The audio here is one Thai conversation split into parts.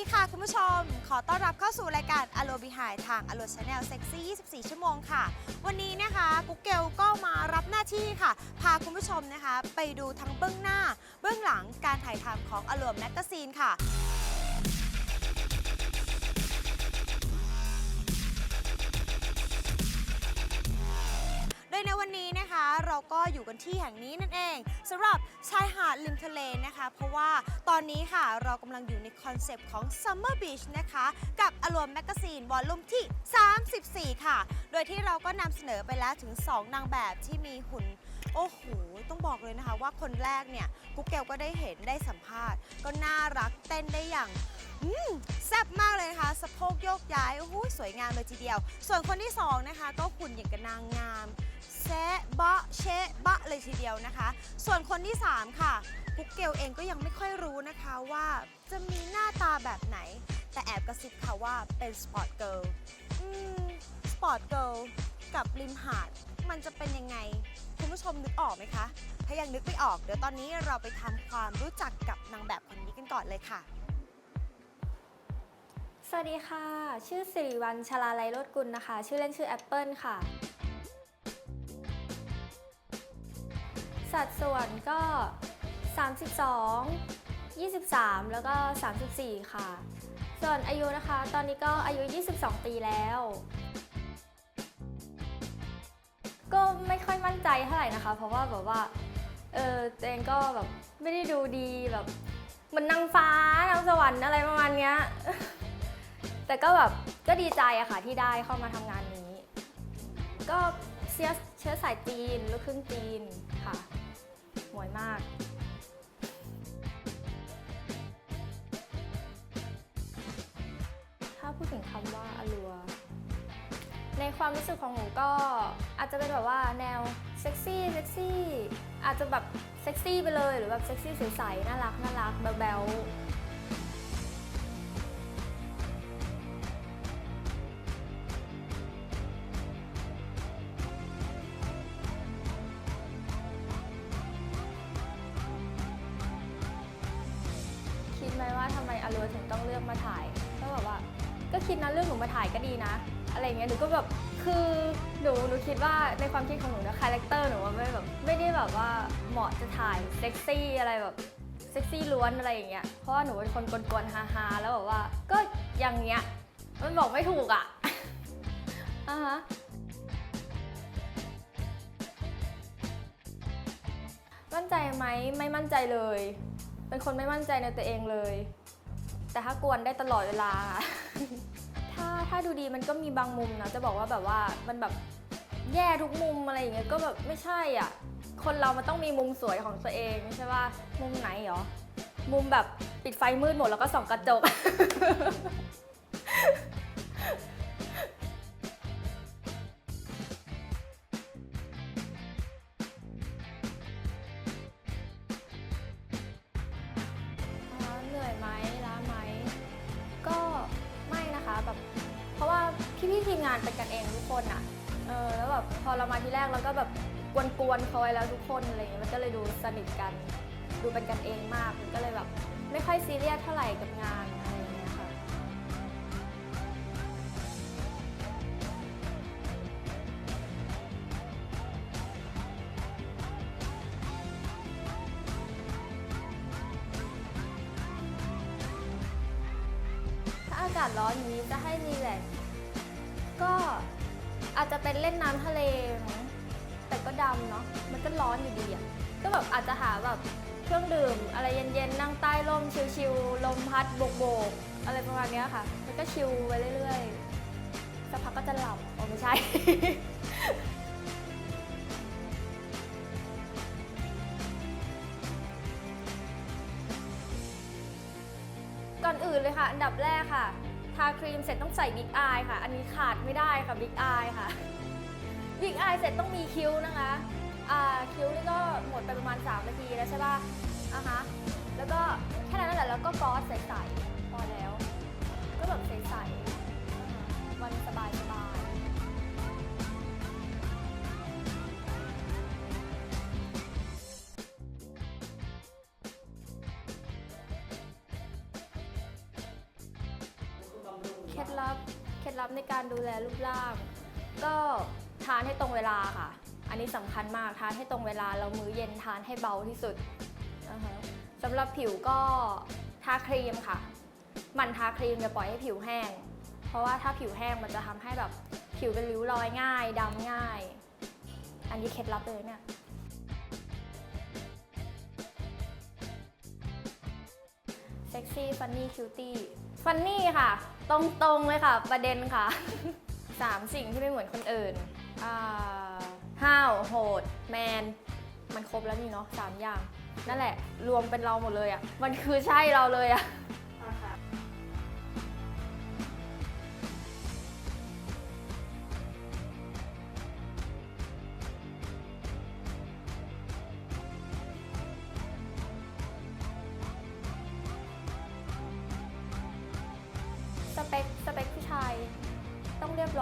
ดีค่ะคุณผู้ชม ขอต้อนรับเข้าสู่รายการอโลบิหายทางอโลชาแนลเซ็กซี่24 ชั่วโมงค่ะ วันนี้นะคะกุ๊กเกลก็มารับหน้าที่ค่ะ พาคุณผู้ชมนะคะ ไปดูทั้งเบื้องหน้า เบื้องหลังการถ่ายทำของอโลแมกกาซีนค่ะ เราก็อยู่กันที่แห่งนี้นั่นเองสำหรับชายหาดริมทะเลนะคะ เพราะว่าตอนนี้ค่ะเรากำลังอยู่ในคอนเซปต์ของ Summer Beach นะคะ กับอ l วมแมกกาซีนวอลลุ่มที่ 34 ค่ะ โดยที่เราก็นำเสนอไปแล้วถึง 2 นางแบบที่มีหุ่นโอ้โห ต้องบอกเลยนะคะว่าคนแรกเนี่ย กุ๊กเกลก็ได้เห็นได้สัมภาษณ์ ก็น่ารักเต้นได้อย่างแซ่บมากเลยนะคะ สะโพกโยกย้ายโอ้โหสวยงามเลยทีเดียว ส่วนคนที่สองนะคะ ก็หุ่นอย่างกับนางงาม แซบะเชบะเลยทีเดียวนะคะ ส่วนคนที่ 3 ค่ะกุ๊กเกลเองก็ยังไม่ค่อยรู้นะคะว่าจะมีหน้าตาแบบไหน แต่แอบกระซิบค่ะว่าเป็นสปอร์ตเกิร์ลอืมสปอร์ตเกิร์ลกับริมหาด มันจะเป็นยังไง คุณผู้ชมนึกออกไหมคะ ถ้ายังนึกไม่ออก เดี๋ยวตอนนี้เราไปทำความรู้จักกับนางแบบคนนี้กันก่อนเลยค่ะสวัสดีค่ะ ชื่อสิริวัลชลาลัยโรดกุลนะคะ ชื่อเล่นชื่อแอปเปิลค่ะ สัดส่วนก็ 32 23 แล้วก็ 34 ค่ะ ส่วนอายุนะคะ ตอนนี้ก็อายุ 22 ปีแล้ว ก็ไม่ค่อยมั่นใจเท่าไหร่นะคะ เพราะว่าแบบว่า เออตัวเองก็แบบไม่ได้ดูดีแบบเหมือนนางฟ้านางสวรรค์อะไรประมาณเนี้ย แต่ก็แบบก็ดีใจอะค่ะที่ได้เข้ามาทำงานนี้ ก็เชื้อเชื้อสายจีนลูกครึ่งจีนค่ะ หมวยมาก ถ้าพูดถึงคำว่าอลัว ในความรู้สึกของหนูก็อาจจะเป็นแบบว่าแนวเซ็กซี่เซ็กซี่อาจจะแบบเซ็กซี่ไปเลยหรือแบบเซ็กซี่ใสๆน่ารักน่ารักแบ๊วๆ ว่าทำไมอลัวถึงต้องเลือกมาถ่ายก็แบบว่า ก็คิดนะเรื่องหนูมาถ่ายก็ดีนะ อะไรเงี้ยหนูก็แบบคือหนูหนูคิดว่าในความคิดของหนูนะคาแรคเตอร์หนูว่าไม่แบบไม่ได้แบบว่าเหมาะจะถ่ายเซ็กซี่อะไรแบบเซ็กซี่ล้วนอะไรอย่างเงี้ยเพราะว่าหนูเป็นคนกวนๆฮาๆแล้วแบบว่าก็อย่างเงี้ยมันบอกไม่ถูกอะอ่าฮะมั่นใจไหมไม่มั่นใจเลย เป็นคนไม่มั่นใจในตัวเองเลย แต่ถ้ากวนได้ตลอดเวลาถ้าถ้าดูดีมันก็มีบางมุมนะ จะบอกว่าแบบว่ามันแบบแย่ทุกมุมอะไรอย่างเงี้ยก็แบบไม่ใช่อะ คนเรามันต้องมีมุมสวยของตัวเองใช่ป่ะ มุมไหนหรอ มุมแบบปิดไฟมืดหมดแล้วก็ส่องกระจกานเป็นกันเองทุกคนอะเออแล้วแบบพอเรามาทีแรกเราก็แบบกวนๆคอยแล้วทุกคนอะไรเงี้ยมันก็เลยดูสนิทกัน ดูเป็นกันเองมาก มันก็เลยแบบไม่ค่อยซีเรียสเท่าไหร่กับงานอะไร อาจจะเป็นเล่นน้ำทะเลมั้งแต่ก็ดำเนาะมันก็ร้อนอยู่ดีอะก็แบบอาจจะหาแบบเครื่องดื่ม อะไรเย็นๆนั่งใต้ร่มชิลๆลมพัดโบกๆอะไรประมาณเนี้ยค่ะแล้วก็ชิลไปเรื่อยๆสักพักก็จะหลับโอ้ไม่ใช่ ก่อนอื่นเลยค่ะ อันดับแรกค่ะาครีมเสร็จต้องใส่บิ๊กอายค่ะ อันนี้ขาดไม่ได้ค่ะบิ๊กอายค่ะบิ๊กอายเสร็จต้องมีคิ้วนะคะอ่าคิ้วนี่ก็หมดไปประมาณ 3 นาทีแล้วใช่ป่ะอะฮะแล้วก็แค่นั้นแหละแล้วก็กอสใสๆ ในการดูแลรูปร่าง ก็ทานให้ตรงเวลาค่ะ อันนี้สำคัญมากทานให้ตรงเวลาเรามื้อเย็นทานให้เบาที่สุดอ่าฮะสำหรับผิวก็ทาครีมค่ะมันทาครีมอย่าปล่อยให้ผิวแห้ง เพราะว่าถ้าผิวแห้งมันจะทำให้แบบผิวเป็นริ้วรอยง่ายดำง่าย อันนี้เคล็ดลับเลยเนี่ย ซ็กซี่ฟันนี่คิวตี้ฟันนี่ค่ะ ตรงๆเลยค่ะ ประเด็นค่ะสามสิ่งที่ไม่เหมือนคนอื่นอ้าวโหด แมน มันครบแล้วนี่เนาะสามอย่าง นั่นแหละ รวมเป็นเราหมดเลยอะ่ะ มันคือใช่เราเลยอะ่ะ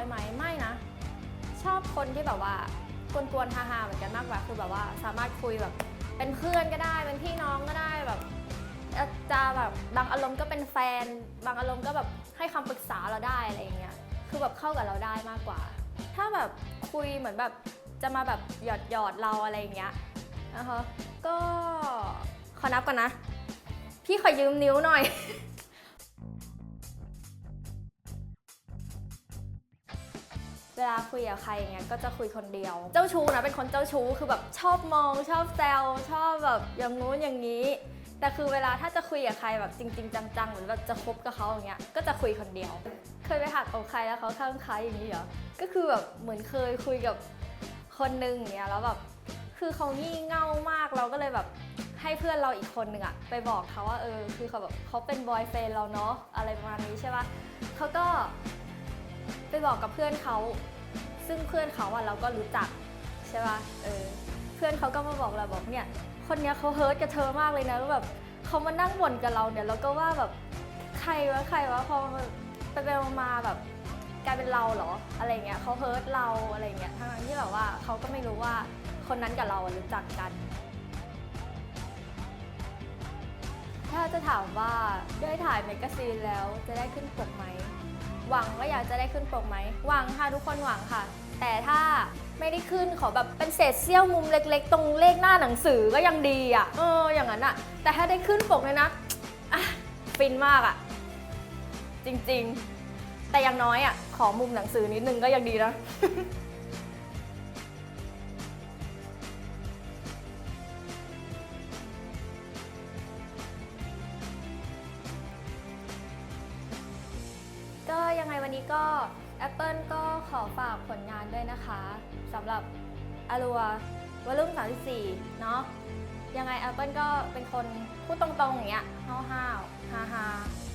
อยไหมไม่นะ ชอบคนที่แบบว่ากวนๆฮาๆเหมือนกันมากกว่าคือแบบว่าสามารถคุยแบบเป็นเพื่อนก็ได้เป็นพี่น้องก็ได้แบบจะแบบบางอารมณ์ก็เป็นแฟน บางอารมณ์ก็แบบให้คำปรึกษาเราได้อะไรอย่างเงี้ยคือแบบเข้ากับเราได้มากกว่า ถ้าแบบคุยเหมือนแบบจะมาแบบหยอดหยอดเราอะไรอย่างเงี้ยนะคะก็ขอนับก่อนนะ พี่ขอยืมนิ้วหน่อย เวลาคุยกับใครอย่างเงี้ยก็จะคุยคนเดียว เจ้าชู้นะเป็นคนเจ้าชู้คือแบบชอบมองชอบแซวชอบแบบอย่างงู้นอย่างนี้ แต่คือเวลาถ้าจะคุยกับใครแบบจริง ๆ จังๆเหมือนแบบจะคบกับเขาอย่างเงี้ยก็จะคุยคนเดียว เคยไปหักอกใครแล้วเขาข้างใครอย่างนี้เหรอก็คือแบบเหมือนเคยคุยกับคนนึงอย่างเงี้ยแล้วแบบคือเขางี่เง่ามากเราก็เลยแบบให้เพื่อนเราอีกคนหนึ่งอะไปบอกเขาว่าเออคือเขาแบบเขาเป็นบอยเฟนเราเนาะอะไรประมาณนี้ใช่ปะเขาก็ไปบอกกับเพื่อนเขา ซึ่งเพื่อนเขาอะเราก็รู้จักใช่ป่ะเออเพื่อนเขาก็มาบอกเราบอกเนี่ยคนเนี้ยเขาเฮิร์ตกับเธอมากเลยนะแล้วแบบเขามานั่งบ่นกับเราเนี่ยเราก็ว่าแบบใครวะใครวะพอไปไปมาแบบกลายเป็นเราเหรออะไรเงี้ยเขาเฮิร์ตเราอะไรเงี้ยทั้งที่แบบว่าเขาก็ไม่รู้ว่าคนนั้นกับเราอะรู้จักกัน ถ้าจะถามว่าได้ถ่ายแมกกาซีนแล้วจะได้ขึ้นปกไหม หวังว่าอยากจะได้ขึ้นปกไหม หวังค่ะทุกคนหวังค่ะ แต่ถ้าไม่ได้ขึ้นขอแบบเป็นเศษเสี้ยวมุมเล็ก ๆ ตรงเลขหน้าหนังสือก็ยังดีอะ เออ อย่างนั้นอะ แต่ถ้าได้ขึ้นปกเลยนะอะฟินมากอะ จริงๆ แต่อย่างน้อยอะ ขอมุมหนังสือนิดนึงก็ยังดีนะ วันนี้ก็ Apple ก็ขอฝากผลงานด้วยนะคะสำหรับอ l ัววอลุ่ม34 เนาะยังไง Apple ก็เป็นคนพูดตรงๆอย่างเงี้ยห้าวๆฮาๆ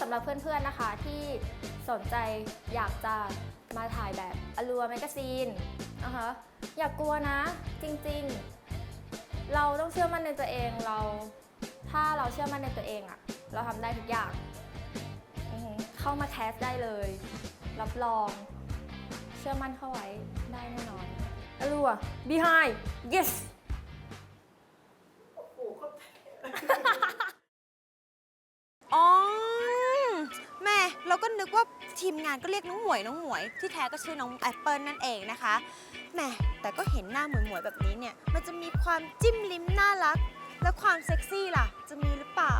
สำหรับเพื่อนๆนะคะที่สนใจอยากจะมาถ่ายแบบอลัวแมกกาซีนนะคะอย่ากกลัวนะจริงๆ เราต้องเชื่อมั่นในตัวเองเรา ถ้าเราเชื่อมั่นในตัวเองอะเราทำได้ทุกอย่างเข้ามาแคสได้เลย รับรอง เชื่อมั่นเข้าไว้ได้แน่นอนอลัว behind yes ทีมงานก็เรียกน้องหมวยน้องหมวย ที่แท้ก็ชื่อน้องแอปเปิลนั่นเองนะคะแหม่แต่ก็เห็นหน้าหมวยหมวยๆแบบนี้เนี่ย มันจะมีความจิ้มลิ้มน่ารัก และความเซ็กซี่ล่ะ จะมีหรือเปล่า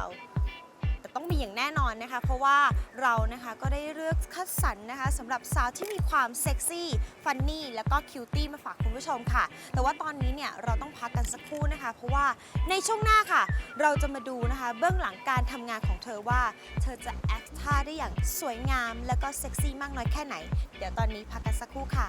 ต้องมีอย่างแน่นอนนะคะ เพราะว่าเรานะคะก็ได้เลือกคัดสรรนะคะสำหรับสาวที่มีความเซ็กซี่ ฟันนี่ แล้วก็คิวตี้มาฝากคุณผู้ชมค่ะ แต่ว่าตอนนี้เนี่ยเราต้องพักกันสักครู่นะคะ เพราะว่าในช่วงหน้าค่ะ เราจะมาดูนะคะ เบื้องหลังการทำงานของเธอว่า เธอจะแอคท่าได้อย่างสวยงาม แล้วก็เซ็กซี่มากน้อยแค่ไหน เดี๋ยวตอนนี้พักกันสักครู่ค่ะ